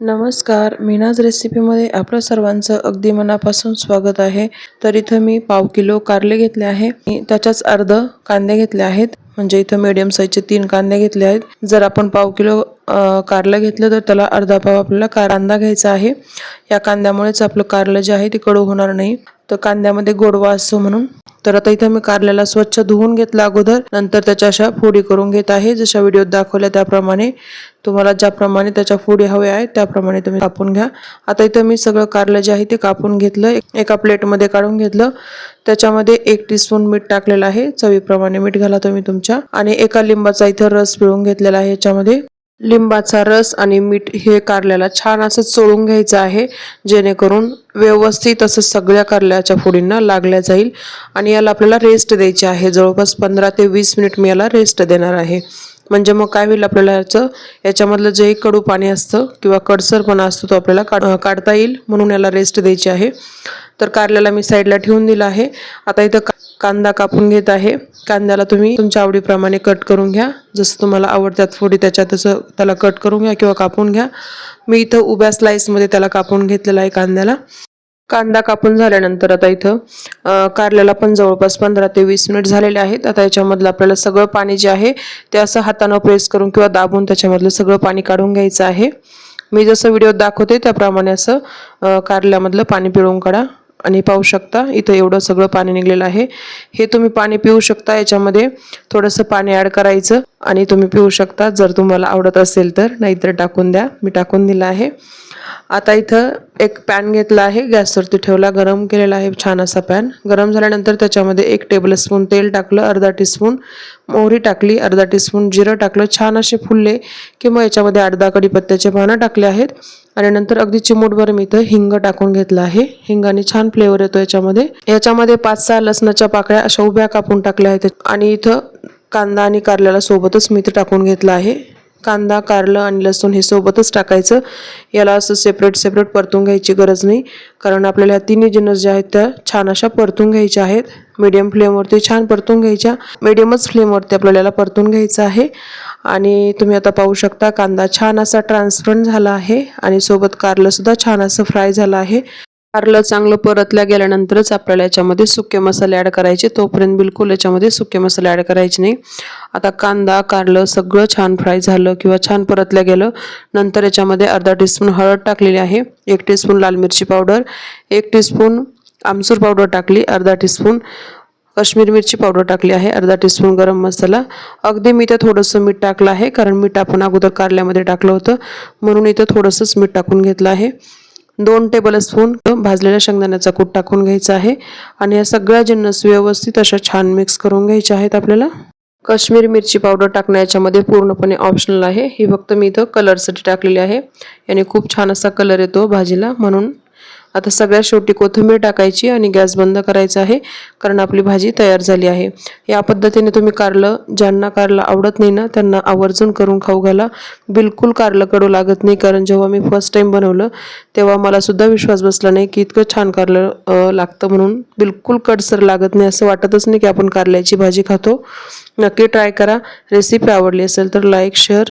नमस्कार मीनाज रेसिपीमध्ये आपलं सर्वांचं अगदी मनापासून स्वागत आहे. तर इथं मी पाव किलो कारले घेतले आहे. त्याच्याच अर्ध कांदे घेतले आहेत. म्हणजे इथं मीडियम साईजचे तीन कांदे घेतले आहेत. जर आपण पाव किलो कारलं घेतलं तर त्याला अर्धा पाव आपल्याला कांदा घ्यायचा आहे. या कांद्यामुळेच आपलं कारलं जे आहे ते कडू होणार नाही. तर कांद्यामध्ये गोडवा असतो म्हणून. तर आता इथं मी कारल्याला स्वच्छ धुवून घेतला अगोदर. नंतर त्याच्या अशा फोडी करून घेत आहे. जशा व्हिडिओत दाखवल्या त्याप्रमाणे. तुम्हाला ज्याप्रमाणे त्याच्या फोडी हव्या आहेत त्याप्रमाणे तुम्ही कापून घ्या. आता इथं मी सगळं कारलं जे आहे ते कापून घेतलं. एक- एका प्लेटमध्ये काढून घेतलं. त्याच्यामध्ये एक टीस्पून मीठ टाकलेलं आहे. चवीप्रमाणे मीठ घाला तुम्ही तुमच्या. आणि एका लिंबाचा इथं रस पिळून घेतलेला आहे याच्यामध्ये. लिंबाचा रस आणि मीठ हे कारल्याला छान असं चोळून घ्यायचं आहे जेणेकरून व्यवस्थित असं सगळ्या कारल्याच्या फोडींना लागल्या जाईल. आणि याला आपल्याला रेस्ट द्यायची आहे. जवळपास पंधरा ते वीस मिनिट मी याला रेस्ट देणार आहे. म्हणजे मग काय होईल आपल्याला याचं? याच्यामधलं जे कडू पाणी असतं किंवा कडसरपणा असतो तो आपल्याला काढ काढता येईल. म्हणून याला रेस्ट द्यायची आहे. तर कारल्याला मी साईडला ठेवून दिलं आहे. आता इथं का- कांदा कापून घेत आहे. कांद्याला तुम्ही तुमच्या आवडीप्रमाणे कट करून घ्या. जसं तुम्हाला आवडतात फोडी त्याच्या तसं त्याला कट करून घ्या किंवा कापून घ्या. मी इथं उभ्या स्लाईसमध्ये त्याला कापून घेतलेला आहे कांद्याला. कांदा कापून झाल्यानंतर आता इथं कारल्याला पण जवळपास पंधरा ते वीस मिनिट झालेले आहेत. आता याच्यामधलं आपल्याला सगळं पाणी जे आहे ते असं हातानं प्रेस करून किंवा दाबून त्याच्यामधलं सगळं पाणी काढून घ्यायचं आहे. मी जसं व्हिडिओ दाखवते त्याप्रमाणे असं कारल्यामधलं पाणी पिळून काढा. आणि पाहू शकता इथं एवढं सगळं पाणी निघलेलं आहे. हे तुम्ही पाणी पिऊ शकता याच्यामध्ये थोडंसं पाणी ॲड करायचं आणि तुम्ही पिऊ शकता. जर तुम्हाला आवडत असेल तर नाहीतर टाकून द्या. मी टाकून दिलं आहे. आता इथं एक पॅन घेतला आहे. गॅसवरती ठेवला. गरम केलेला आहे छान असा पॅन गरम झाल्यानंतर त्याच्यामध्ये एक टेबलस्पून तेल टाकलं अर्धा टीस्पून मोहरी टाकली अर्धा टीस्पून जिरं टाकलं. छान असे फुलले की मग याच्यामध्ये अर्धा कढीपत्त्याचे पानं टाकले आहेत. आणि नंतर अगदी चिमूटभर मी इथं हिंग टाकून घेतला आहे. हिंगाने छान फ्लेवर येतो याच्यामध्ये. याच्यामध्ये पाच सहा लसणाच्या पाकळ्या अशा उभ्या कापून टाकल्या आहेत. आणि इथं कांदा आणि कारल्याला सोबतच मी इथं टाकून घेतला आहे. कांदा कारलं आणि लसूण हे सोबतच टाकायचं. याला असं सेपरेट सेपरेट परतून घ्यायची गरज नाही. कारण आपल्याला ह्या तिन्ही जिनस ज्या आहेत त्या छान अशा परतून घ्यायच्या आहेत. मीडियम फ्लेमवरती छान परतून घ्यायच्या. मीडियमच फ्लेमवरती आपल्याला याला परतून घ्यायचं आहे. आणि तुम्ही आता पाहू शकता कांदा छान असा ट्रान्सफरंट झाला आहे. आणि सोबत कारलंसुद्धा छान असं फ्राय झालं आहे. कारलं चांगलं परतल्या गेल्यानंतरच आपल्याला याच्यामध्ये सुके मसाले ॲड करायचे. तोपर्यंत बिलकुल याच्यामध्ये सुके मसाले ॲड करायचे नाही. आता कांदा कारलं सगळं छान फ्राय झालं किंवा छान परतल्या गेलं. नंतर याच्यामध्ये अर्धा टीस्पून हळद टाकलेली आहे. एक टीस्पून लाल मिरची पावडर एक टीस्पून आमसूर पावडर टाकली अर्धा टीस्पून काश्मीर मिरची पावडर टाकली आहे अर्धा टीस्पून गरम मसाला. अगदी मी इथं थोडंसं मीठ टाकलं आहे कारण मीठ आपण अगोदर कारल्यामध्ये टाकलं होतं. म्हणून इथं थोडंसंच मीठ टाकून घेतलं आहे. दोन टेबल स्पून भाजलेल्या शेंगदाण्याचा कूट टाकून घ्यायचा आहे. आणि या सगळ्या जिन्नस व्यवस्थित अशा छान मिक्स करून घ्यायच्या आहेत आपल्याला. काश्मीरी मिरची पावडर टाकणं याच्यामध्ये पूर्णपणे ऑप्शनल आहे. ही फक्त मी इथं कलरसाठी टाकलेली आहे. याने खूप छान असा कलर येतो भाजीला म्हणून. आता सगळ्यात शेवटी कोथिंबीर टाकायची आणि गॅस बंद करायचा आहे कारण आपली भाजी तयार झाली आहे. या पद्धतीने तुम्ही कारलं ज्यांना कारलं आवडत नाही ना त्यांना आवर्जून करून खाऊ घाला. बिलकुल कारलं कडू लागत नाही कारण जेव्हा मी फर्स्ट टाइम बनवलं तेव्हा मला सुद्धा विश्वास बसला नाही की इतकं छान कारलं लागतं म्हणून. बिलकुल कडसर लागत नाही असं वाटतच नाही की आपण कारल्याची भाजी खातो. नक्की ट्राय करा. रेसिपी आवडली असेल तर लाईक शेअर